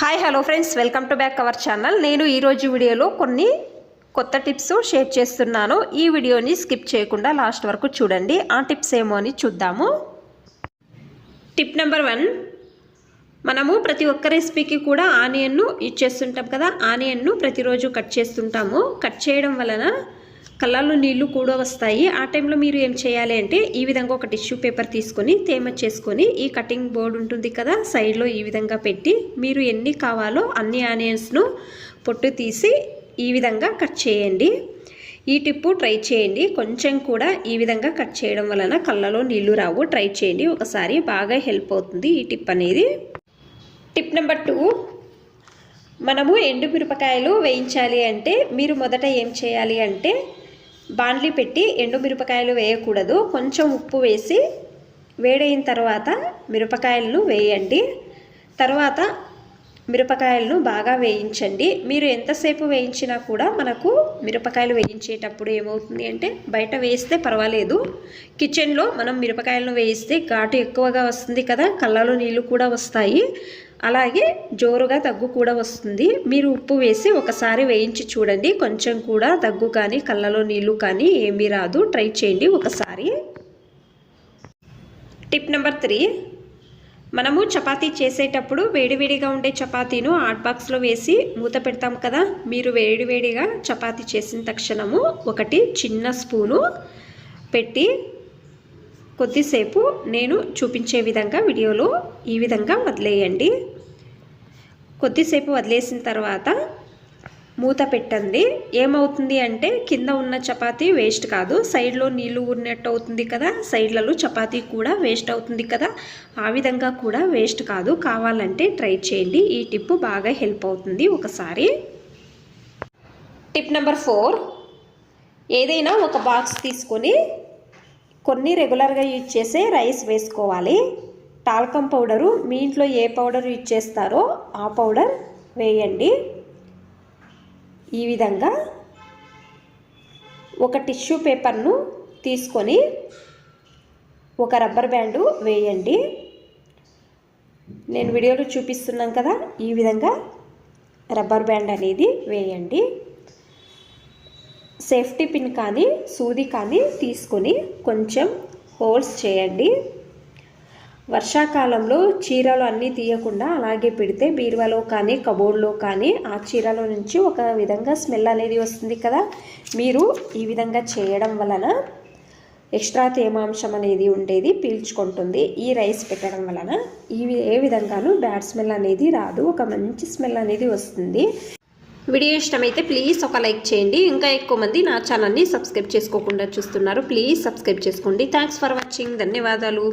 Hi hello friends welcome to back our channel నేను ఈరోజు వీడియోలో కొన్ని కొత్త టిప్స్ షేర్ చేస్తున్నాను. ఈ వీడియోని స్కిప్ చేయకుండా లాస్ట్ వరకు చూడండి. ఆ టిప్స్ ఏమో అని చూద్దాము. టిప్ నెంబర్ వన్ మనము ప్రతి ఒక్క రెసిపీకి కూడా ఆనియన్ను యూజ్ చేస్తుంటాం కదా. ఆనియన్ను ప్రతిరోజు కట్ చేస్తుంటాము. కట్ చేయడం వలన కళ్ళల్లో నీళ్ళు కూడా వస్తాయి. ఆ టైంలో మీరు ఏం చేయాలి అంటే ఈ విధంగా ఒక టిష్యూ పేపర్ తీసుకొని తేమ చేసుకొని ఈ కటింగ్ బోర్డు ఉంటుంది కదా సైడ్లో ఈ విధంగా పెట్టి మీరు ఎన్ని కావాలో అన్ని ఆనియన్స్ను పొట్టు తీసి ఈ విధంగా కట్ చేయండి. ఈ టిప్పు ట్రై చేయండి. కొంచెం కూడా ఈ విధంగా కట్ చేయడం వలన కళ్ళలో నీళ్ళు రావు. ట్రై చేయండి. ఒకసారి బాగా హెల్ప్ అవుతుంది ఈ టిప్ అనేది. Tip number two. మనము ఎండు మిరపకాయలు వేయించాలి అంటే మీరు మొదట ఏం చేయాలి అంటే బాండ్లీ పెట్టి ఎండు మిరపకాయలు వేయకూడదు. కొంచెం ఉప్పు వేసి వేడైన తర్వాత మిరపకాయలను వేయండి. తర్వాత మిరపకాయలను బాగా వేయించండి. మీరు ఎంతసేపు వేయించినా కూడా మనకు మిరపకాయలు వేయించేటప్పుడు ఏమవుతుంది అంటే బయట వేస్తే పర్వాలేదు. కిచెన్లో మనం మిరపకాయలను వేయిస్తే ఘాటు ఎక్కువగా వస్తుంది కదా కళ్ళలో నీళ్ళు కూడా వస్తాయి. అలాగే జోరుగా దగ్గు కూడా వస్తుంది. మీరు ఉప్పు వేసి ఒకసారి వేయించి చూడండి. కొంచెం కూడా దగ్గు కానీ కళ్ళలో నీళ్ళు కానీ ఏమీ రాదు. ట్రై చేయండి ఒకసారి. Tip number three. మనము చపాతీ చేసేటప్పుడు వేడివేడిగా ఉండే చపాతీను హాట్ బాక్స్లో వేసి మూత పెడతాం కదా? మీరు వేడివేడిగా చపాతీ చేసిన తక్షణము ఒకటి చిన్న స్పూను పెట్టి కొద్దిసేపు నేను చూపించే విధంగా వీడియోలో ఈ విధంగా వదిలేయండి. కొద్దిసేపు వదిలేసిన తర్వాత మూత పెట్టండి. ఏమవుతుంది అంటే కింద ఉన్న చపాతీ వేస్ట్ కాదు. సైడ్లో నీళ్ళు ఉన్నట్టు అవుతుంది కదా. సైడ్లలో చపాతీ కూడా వేస్ట్ అవుతుంది కదా. ఆ విధంగా కూడా వేస్ట్ కాదు. కావాలంటే ట్రై చేయండి. ఈ టిప్ బాగా హెల్ప్ అవుతుంది ఒకసారి. Tip number four. ఏదైనా ఒక బాక్స్ తీసుకొని కొన్ని రెగ్యులర్గా యూజ్ చేసే రైస్ వేసుకోవాలి. టాల్కమ్ పౌడరు మీ ఇంట్లో ఏ పౌడర్ యూజ్ చేస్తారో ఆ పౌడర్ వేయండి. ఈ విధంగా ఒక టిష్యూ పేపర్ను తీసుకొని ఒక రబ్బర్ బ్యాండు వేయండి. నేను వీడియోలో చూపిస్తున్నాను కదా ఈ విధంగా రబ్బర్ బ్యాండ్ అనేది వేయండి. సేఫ్టీ పిన్ కానీ సూది కానీ తీసుకొని కొంచెం హోల్స్ చేయండి. వర్షాకాలంలో చీరలు అన్నీ తీయకుండా అలాగే పెడితే బీరువాలో కానీ కబోర్డ్లో కానీ ఆ చీరలో నుంచి ఒక విధంగా స్మెల్ అనేది వస్తుంది కదా. మీరు ఈ విధంగా చేయడం వలన ఎక్స్ట్రా తేమాంశం అనేది ఉండేది పీల్చుకుంటుంది. ఈ రైస్ పెట్టడం వలన ఈ ఏ విధంగానూ బ్యాడ్ స్మెల్ అనేది రాదు ఒక మంచి స్మెల్ అనేది వస్తుంది. వీడియో ఇష్టమైతే ప్లీజ్ ఒక లైక్ చేయండి. ఇంకా ఎక్కువ మంది నా ఛానల్ని సబ్స్క్రైబ్ చేసుకోకుండా చూస్తున్నారు. ప్లీజ్ సబ్స్క్రైబ్ చేసుకోండి. Thanks for watching. ధన్యవాదాలు.